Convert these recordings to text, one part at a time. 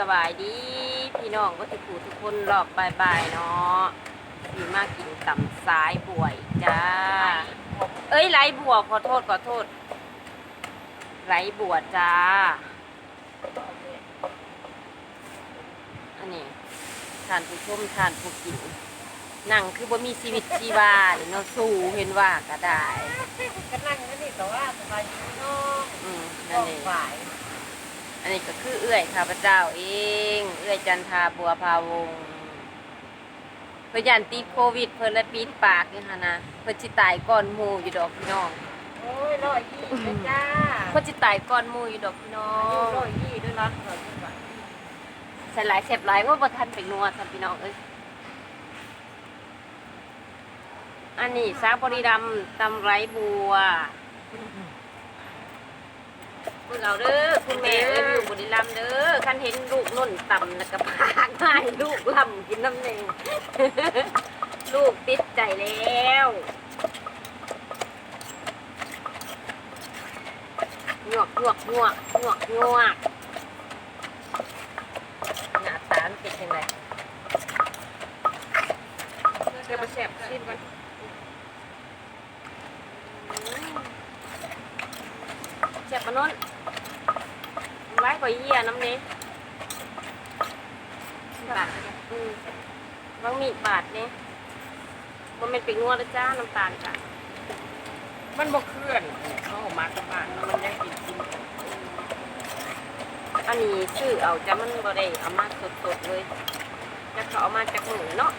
สบายดีพี่น้องก็ทุกผู้ทุกคนรอบบ่ายๆเนาะดีมากกินต่ำสายบวยจ้า เอ้ยไรบัวขอโทษขอโทษ ไรบัวจ้า อันนี้ทานผู้ชมทานผู้กินนั่งคือบ่มีชีวิตชีวานี่เนาะสู้เห็นว่าก็ได้ก็นั่งนั่นนี่แต่ว่าสบายดีเนาะอืมต้นั่อนงเองฝ่าย อันนี้ก็คือเอื้อยข้าพเจ้าเอง เอื้อยจันทาบัวพาวงศ์เพื่อยันติดโควิด เพิ่นและปิดปากนี่ค่ะนะเพิ่นสิตายก่อนหมู่อยู่ดอกพี่น้องโอ้ยร้อยยี่เลยจ้าเพิ่นสิตายก่อนหมู่อยู่ดอกพี่น้ออายุงร้อยยี่ด้วยนะร้อยยี่บาทใส่หลายเสพหลายว่าบ่ทันไปนัวซั่นพี่น้องเอ้ยอันนี้สาบริดำตำไรบัว คุณเราเด้อคุณแม่เอ้ยอยู่บุรีรัมย์เด้อคันเห็นลูกนุ่นต่ำแล้วก็พากมายลูกล่ำกินน้ำเนงลูกติดใจแล้วหยวกหยวกหยวกหยวกหยวกหน้าตามันเป็นยังไงเดี๋ยวมาแสบชิมก่อนแสบมานน ไว้ก่อยเยี่ยน้ำเนี้บาทอืมบางมีบาทเนี่ยมันเป็นปีงัวแล้วจ้าน้ำตาลจ้ะมันบ่เคลื่อนเขาออกมาจากบ้านแล้วมันยังกินกินอันนี้ชื่อเอาจะมันบ่ได้เอามาสดๆเลยจะเขาเอามาจากหมือเนาะ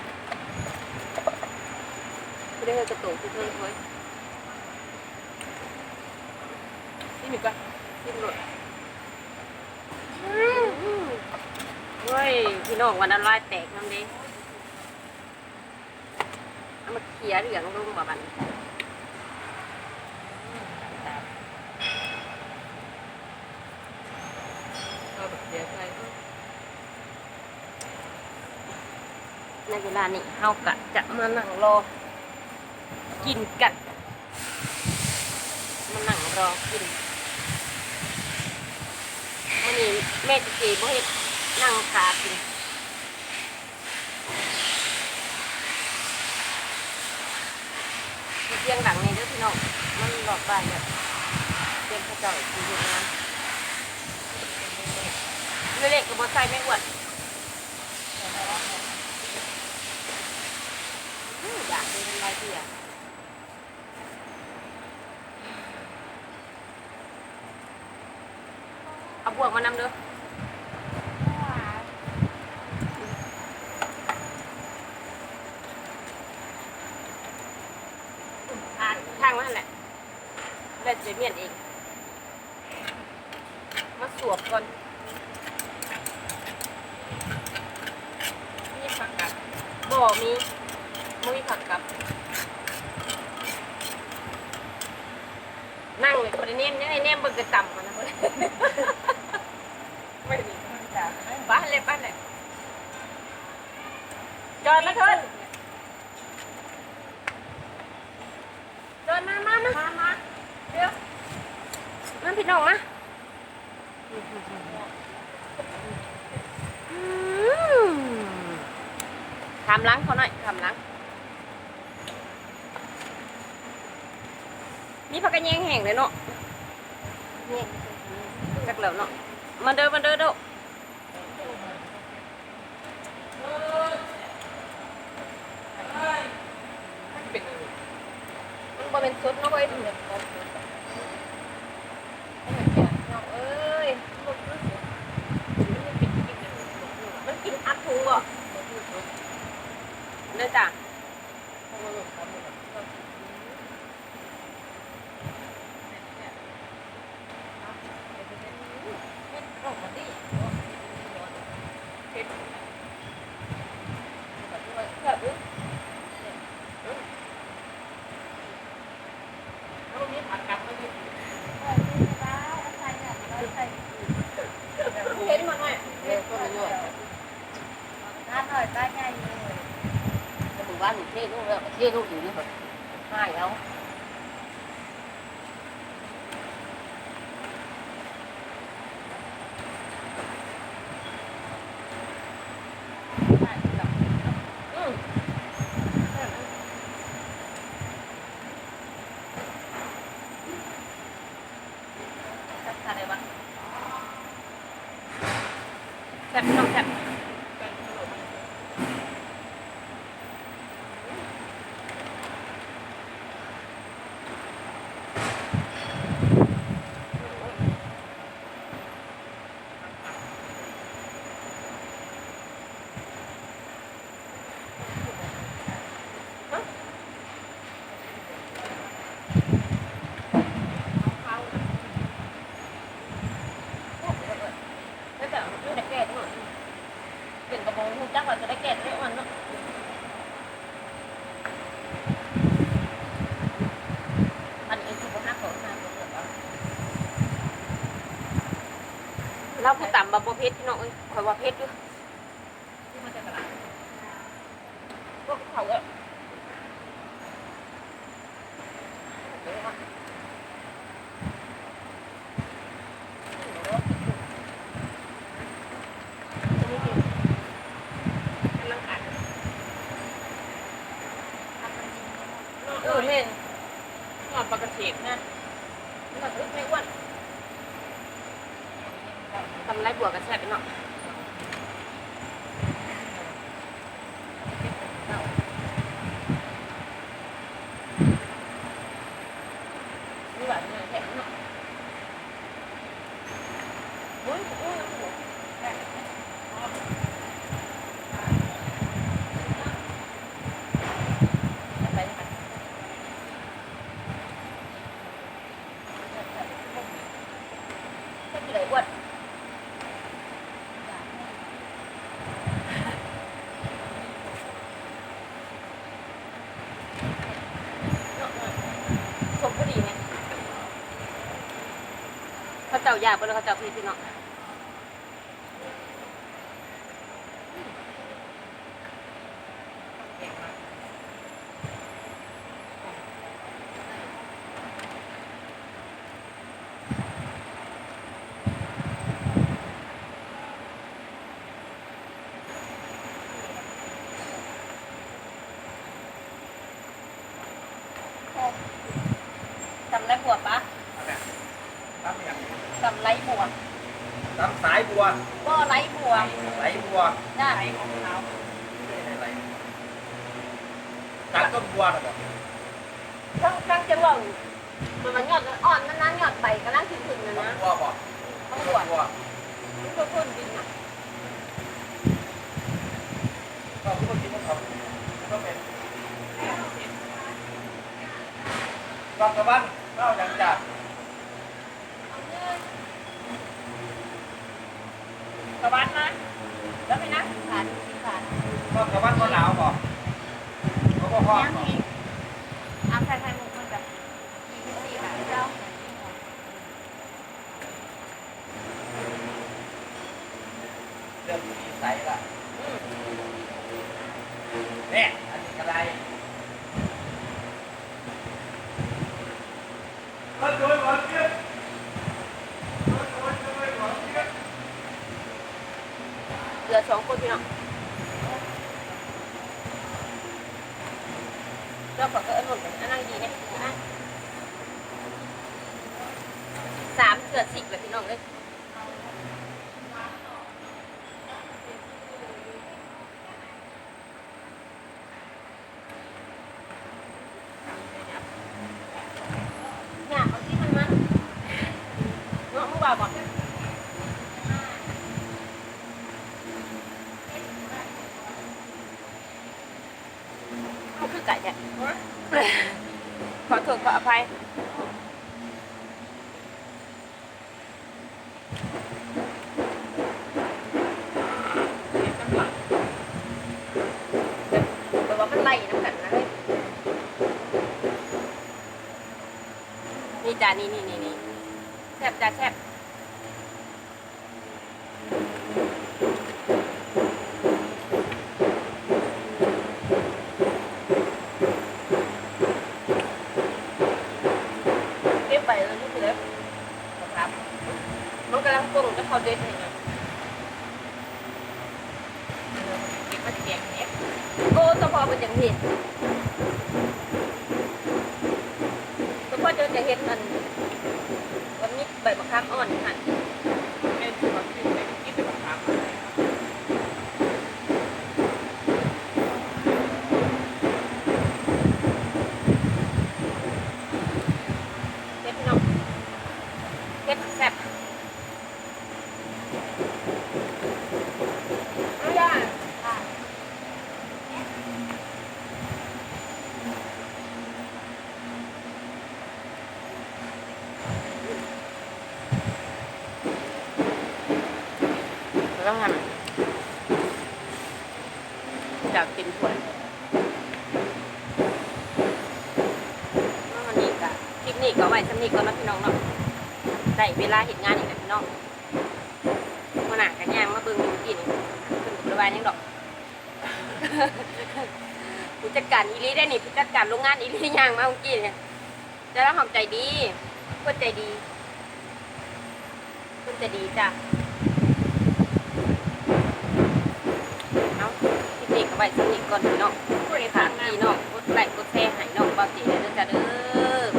ไม่ได้เคยกระตุกที่เธอเว้ยที่นี่ก็สิ้นหลด เฮ้ยพี่น้องวันนั้นลายแตกน้ำดิเอามาเขียเหลืองลงบ่บันเอาแบบเดียวใส่ในเวลานี้เฮากะจะมานั่งรอ กินกันมานั่งรอกิน อนี้แม่จะเกบ่เฮ็ดนั่งขากินเสียงดังนี่เด้อพี่น้อง มันหลอกได้เนี่ยเต็มพระเจ้าที่เฮ็ดงานเล็กๆก็บ่ใส่ไม่อ้วนอืมอยากเป็นอะไรเพี่อะ เอาบวกมานำเด้ออ่านทางมาหั่นแหละแล้วจะเมียนเอง มาสวบก่อนนี่ผักกัดบ่ มีมุ้ยผักกับ นั่งเลยคนนี้เนี่ยไอ้เนี่ยเบิ่งกระต่ำมันะ ไม่ดีมันจะบ้านเลยบ้านเลยจอยมาเถินจอยมามามามาเดี๋ยวมาพี่น้องมาอืมทำล้างเขาหน่อยทำล้างมีผักกระแยงแห้งเลยเนาะเนี่ย จักเหล่าเนาะมาเด้อมาเด้อเด้อเป็นมันบ่เป็นสุดเนาะเว้ยถึงจะครบน้องเอ้ยบ่คือสุดมันกินอักถุงบ่เด้อจ้ะ rồi hai không Hãy subscribe cho บาบ่เพชรพี่น้องเอ้ยข่อยว่าเพชรอยู่ที่มาจากตลาดพวกเขาเอ้ยเดี๋ยวว่ากำลังอัดเออเห็นนอนปกตินะมันอึดไม่อ้วน ทำไรบวกกันแซ่บไปเนาะ นี่หวานเนี่ยแข็งเนาะอุ้ยอุ้ยไปเลยค่ะ แซ่บเลยอ้วนสมพอดีไงเขาเจ้าอยากไปเลยเขาเจ้าพี่พี่น้องทำไรบวกปะ อย่างทำไรบวกตำสายบัวก็ไรบวกไหลบัวได้ไหนของเขาไหลตัดต้นบัวนะบอกทั้งทั้งจังหวะมันมันหยอดอ่อนนั้นนั้นหยอดไปก็นั่งถึงถึงนะต้นนะบัวบอกต้องบต้วนกบัวนี่ก็คนดินอะก็ทุกคนกินของเขาก็เป็นตอนกระบันเข้าอย่างจั ดตะวันนะแล้วไปนะผ่านผ่านตอนกระบันก็หนาวบอกเขาก็ห้องยังบอกอีกเอาใส่ไข่มุกมันแบบมีพิธีค่ะเจ้าเรื่องมีใสละเนี่ยอันนี้กระไรก็โดยหวังเพียง เหลือสองคนพี่น้องเจ้าขอก็อนนุนอันนั่งดีเนี่ยนะสามเกือสิบเลยพี่น้องเลย เนี่ยเอาที่มันมันเนาะมึงว่าบอกเขาคือไก่เนี่ยข อโทษขออภัย แต่ว่ามันไหลน้ำกันนะเฮ้ยนี่จ้านี่นี่นี่นี่แซ่บจ้าแซ่บเก็บไปแล้วนี่คือแล้วครับมันกำลังปรุงจะ เขาเด็ดเลยนะเก็บมาเสียงเนี้ยโอ้สะพอเป็นอย่างเห็นสะพอเจอจะเห็นมันวันนี้ใบมะขามอ่อนนี่หั่นเป็นที่เขากินแต่กินแต่มะขามอะไรครับ เผ็ดพี่น้องเผ็ดแซ่บ ไม่ได้ แล้วหั่นอยากกินถ้วยแล้ววันนี้ก็ คลิปนี้ก็ไว้สำนี้ก่อนนะพี่น้องเนาะได้เวลาเห็นงานอีกแล้วพี่น้องมาหนักกันย่างมาเบิ่งอยู่กินขึ้นกับบริวารยังดอกผู้จัดการอีหลีได้นี่ผู้จัดการโรงงานอีหลีย่างมาเมื่อกี้เนี่ยจะรับความใจดีเพื่อนใจดีเพื่อนใจดีจ้ะเอาคลิปนี้ก็ไว้สำนี้ก่อนพี่น้องคุยค่ะทางน้ พี่น้องกดไลค์กดแชร์ให้น้องบาติเด้อจ้าเด้อ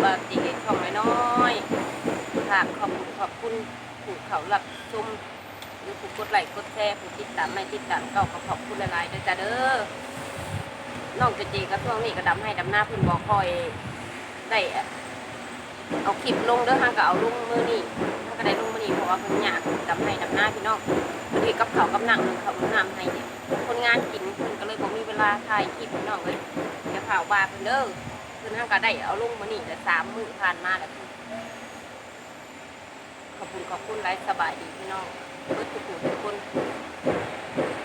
บาติเด็กช่องน้อยๆค่ะขอบ คุณขอบคุณผู้เขารับชมหรือผู้กดไหลกดแชร์ผู้ติดตามไม่ติดตามเก่าก็ขอบคุณหลายๆด้อจ้าเด้อน้องจเจก็ช่วงนี้ก็ดำให้ดำหน้าพิ่นบ่อคอยได้เอาคลิปลงเด้อห่างก็เอาลงมือนี่ห่างก็ได้ลงมือนี่เพราะว่าเพิ่นอยากดำให้ดำหน้าพี่น้องพอดีกับเขากับหนังเขาวกับน้ำให้เนี่ยคนงานกินเพิ่นก็เลยบ่มีเวลาถ่ายคลิปพี่น้องเลยอย่าข่าวว่าเพิ่นเด้อเพิ่นทางก็ได้เอาลงมานี่แต่สามมือผ่านมาแล้ว ขอบคุณขอบคุณไลายสบายดีพี่น้องเพื่อทุกคนทุกคน